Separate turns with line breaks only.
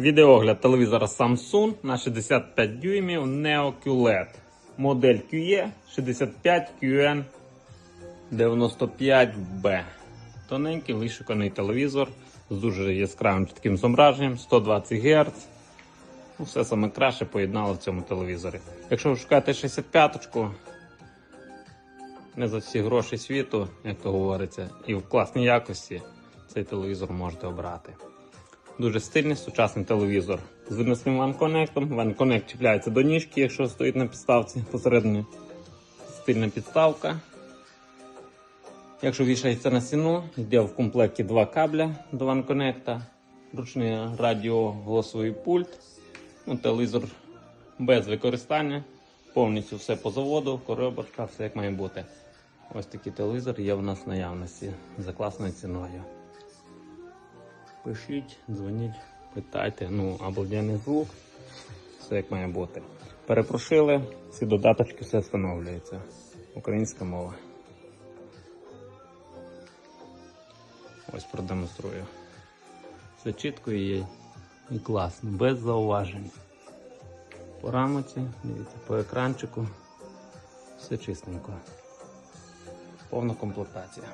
Відеогляд телевізора Samsung на 65 дюймів Neo QLED. Модель QE 65QN 95B. Тоненький вишуканий телевізор з дуже яскравим чітким зображенням, 120 Гц. Ну, Все саме краще поєднало в цьому телевізорі. Якщо ви шукаєте 65-ку, не за всі гроші світу, як то говориться, і в класній якості, цей телевізор можете обрати. Дуже стильний сучасний телевізор з виносним. One Connect чіпляється до ніжки, якщо стоїть на підставці посередині. Стильна підставка. Якщо вішається на стіну, йде в комплекті два кабеля до Connect, ручний радіо, голосовий пульт. Ну, телевізор без використання. Повністю все по заводу, коробочка, все як має бути. Ось такий телевізор є в нас в наявності за класною ціною. Пишіть, дзвоніть, питайте, ну, обалденний звук, все як має бути. Перепрошили, всі додаточки, все встановлюється. Українська мова. Ось продемонструю. Все чітко і і класно, без зауважень. По рамоці, дивіться, по екранчику. Все чистенько. Повна комплектація.